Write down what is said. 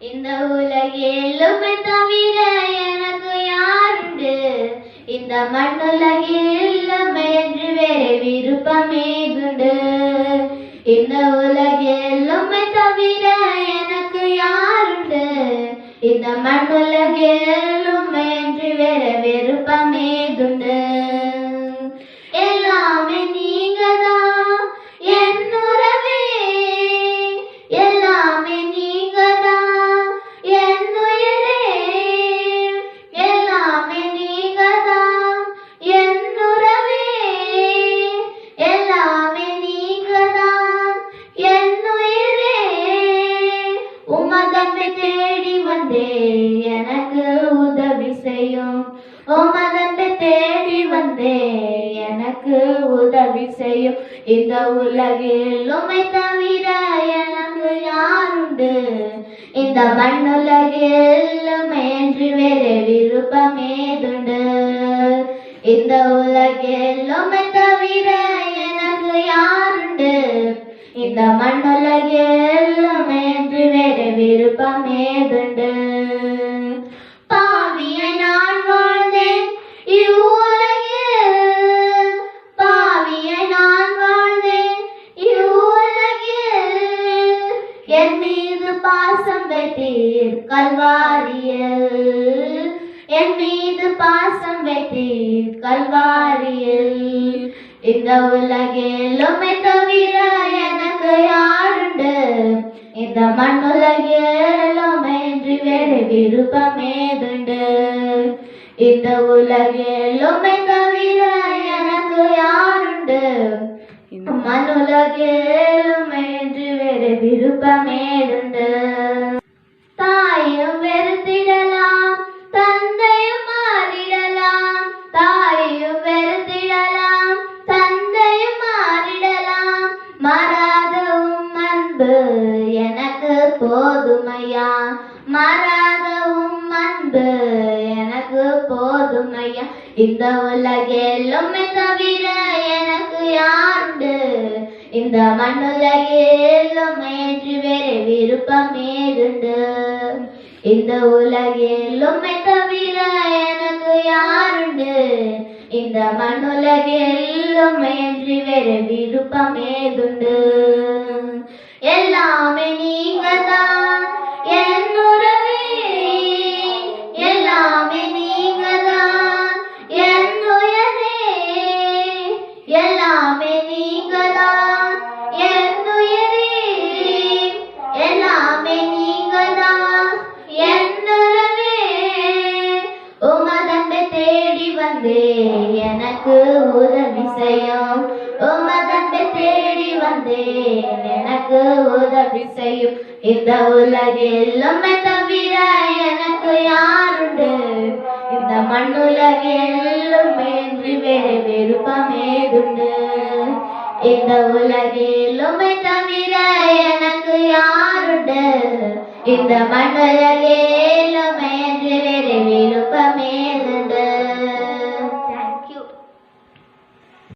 இந்த உலகிலும் தவிர எனக்கு யாருண்டு? இந்த மண்ணுலகிலும் என்று வேறு விருப்பமே துண்டு இந்த உலகிலும் தவிர எனக்கு யாருண்டு? இந்த மண்ணுலகிலும் என்று வேறு விருப்பம் உதவி இந்த உலகில் உமை தவிர எனக்கு யாருண்டு? இந்த மண்ணுலகில் என்று வேறு விருப்பமேதுண்டு இந்த உலகில் உமை தவிர எனக்கு யாருண்டு? இந்த மண்ணுலகில் என்று வேறு விருப்பமேதுண்டு என் மீது பாசம் வைத்தீர் கல்வாரியல். என் மீது பாசம் வைத்தீர் கல்வாரியல். இந்த உலகிலும் உம்மை தவிர எனக்கு யாருண்டு? இந்த மண்ணுலகிலும் என்று வேறு விருப்பம் ஏதுண்டு? இந்த உலகிலும் உம்மை தவிர எனக்கு யாருண்டு? மண்ணுலகிலும் என்று வேறு விருப்பமேருந்து தாயும் வெறுத்திடலாம் தந்தையும் மாறிடலாம் தாயும் வெறுத்திடலாம் தந்தையும் மாறிடலாம். மாறாத உம் அன்பு எனக்கு போதுமையா? மாறாத உம் அன்பு எனக்கு போதுமையா? இந்த உலகில் தவிர இந்த மண்ணுலகில் உம்மையன்று வேறு விருப்பம் ஏதுண்டு. இந்த உலகில் உம்மை தவிர எனக்கு யாருண்டு? இந்த மண்ணுலகில் உம்மையன்று வேறு விருப்பம் ஏதுண்டு. எல்லாமே நீ வந்தே எனக்கு உதவி செய்யும் உமதன்பை தேடி வந்தே எனக்கு உதவி செய்யும் இந்த உலகில் உம்மை தவிர எனக்கு யாருண்டு? இந்த மண்ணுலகில் உம்மையின்றி வேறு விருப்பமேதுண்டு. இந்த உலகில் உம்மை தவிர எனக்கு யாருண்டு? இந்த மண்ணுலகில்